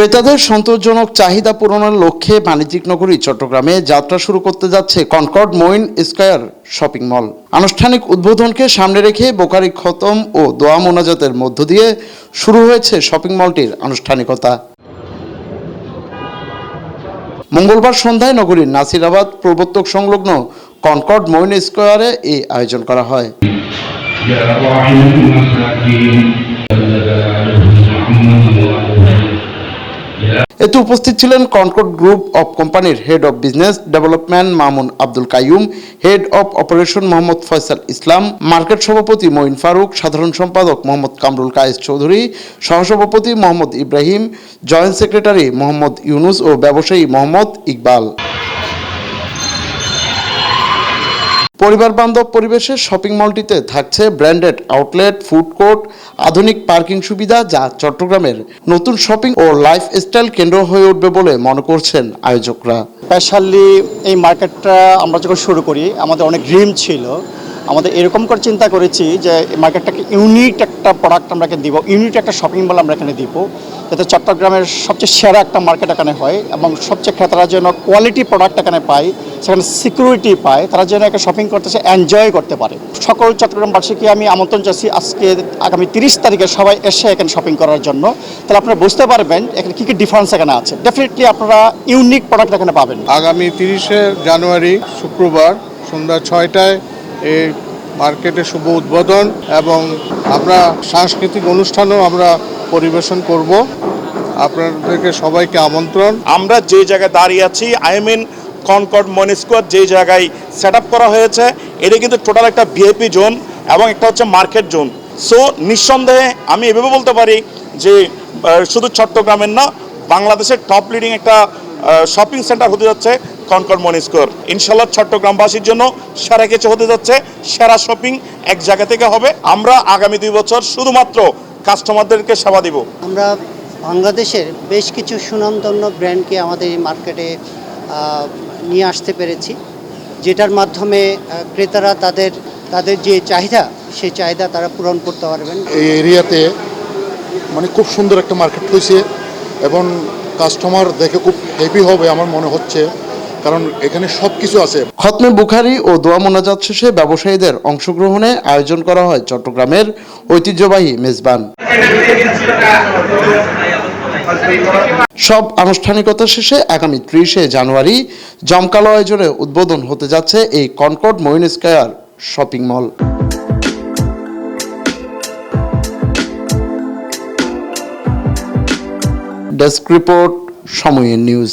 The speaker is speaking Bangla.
ক্রেতাদের সন্তোষজনক চাহিদা পূরণের লক্ষ্যে বাণিজ্যিক নগরী চট্টগ্রামে যাত্রা শুরু করতে যাচ্ছে Concord Moin square shopping mall. আনুষ্ঠানিক উদ্বোধনকে সামনে রেখে বোকারি খতম ও দোয়া মোনাজাতের মধ্য দিয়ে শুরু হয়েছে শপিং মলটির আনুষ্ঠানিকতা। মঙ্গলবার সন্ধ্যায় নগরীর নাসিরাবাদ প্রবর্তক সংলগ্ন কনকর্ড মইন স্কোয়ারে এই আয়োজন করা হয়। এতে উপস্থিত ছিলেন কনকট গ্রুপ অফ কোম্পানির head of business development Mamun Abdul Kaiyum head of operation Mohammad Faisal Islam, market সভাপতি মঈন ফারুক, সাধারণ সম্পাদক মোহাম্মদ কামরুল কায়েস চৌধুরী, সহসভাপতি মোহাম্মদ ইব্রাহিম, জয়েন্ট সেক্রেটারি মোহাম্মদ ইউনুস ও ব্যবসায়ী মোহাম্মদ ইকবাল। পরিবার বান্ধব পরিবেশে শপিং মলটিতে থাকছে ব্র্যান্ডেড আউটলেট, ফুড কোর্ট, আধুনিক পার্কিং সুবিধা যা চট্টগ্রামের নতুন শপিং ও লাইফস্টাইল কেন্দ্র হয়ে উঠবে বলে মনে করছেন আয়োজকরা। স্পেশালি এই মার্কেটটা আমরা যখন শুরু করি, আমাদের অনেক ড্রিম ছিল আমাদের এরকম করে চিন্তা করেছি যে মার্কেটটাকে ইউনিক একটা প্রোডাক্ট আমরা দিব ইউনিক একটা শপিং মল আমরা এখানে দিব, যাতে চট্টগ্রামের সবচেয়ে সেরা একটা মার্কেট এখানে হয় এবং সবচেয়ে ক্রেতারা যেন কোয়ালিটি প্রোডাক্ট এখানে পায়, সেখানে সিকিউরিটি পায়, তারা যেন একটা শপিং করতে করতেছে এনজয় করতে পারে। সকল চট্টগ্রামবাসীকে আমি আমন্ত্রণ চাচ্ছি আজকে আগামী তিরিশ তারিখে সবাই এসে এখানে শপিং করার জন্য। তাহলে আপনারা বুঝতে পারবেন এখানে কী কী ডিফারেন্স এখানে আছে। ডেফিনেটলি আপনারা ইউনিক প্রোডাক্ট এখানে পাবেন। আগামী তিরিশে জানুয়ারি, শুক্রবার, সন্ধ্যা ছয়টায় এই মার্কেটে শুভ উদ্বোধন এবং আমরা সাংস্কৃতিক অনুষ্ঠানও আমরা পরিবেশন করব। আপনাদেরকে সবাইকে আমন্ত্রণ। আমরা যে জায়গায় দাঁড়িয়ে আছি আই মিন কনকর্ড মনি স্কোয়ার যে জায়গায় সেট করা হয়েছে, এটা কিন্তু টোটাল একটা ভিআইপি জোন এবং একটা হচ্ছে মার্কেট জোন সো নিঃসন্দেহে আমি এভাবে বলতে পারি যে শুধু চট্টগ্রামের না, বাংলাদেশের টপ লিডিং একটা শপিং সেন্টার হতে যাচ্ছে কনকর্ড মনি স্কোয়ার ইনশাল্লাহ চট্টগ্রামবাসীর জন্য সেরা কিছু হতে যাচ্ছে সেরা শপিং এক জায়গা থেকে হবে। আমরা আগামী দুই বছর শুধুমাত্র কাস্টমারদেরকে সেবা দিব। আমরা বাংলাদেশের বেশ কিছু সুনামধন্য ব্র্যান্ডকে আমাদের এই মার্কেটে নিয়ে আসতে পেরেছি যেটার মাধ্যমে ক্রেতারা তাদের তাদের যে চাহিদা সেই চাহিদা তারা পূরণ করতে পারবেন। এই এরিয়াতে মানে খুব সুন্দর একটা মার্কেট হয়েছে এবং কাস্টমার দেখে খুব হ্যাপি হবে আমার মনে হচ্ছে। কারণ এখানে সব কিছু আছে। খতমে বুখারি ও দোয়া মোনাজাত শেষে ব্যবসায়ীদের অংশগ্রহণে আয়োজন করা হয় চট্টগ্রামের ঐতিহ্যবাহী মেজবান। সব আনুষ্ঠানিকতা শেষে আগামী ত্রিশে জানুয়ারি জমকালো আয়োজনে উদ্বোধন হতে যাচ্ছে এই Concord Moin square shopping mall. Desk report সময়ের নিউজ।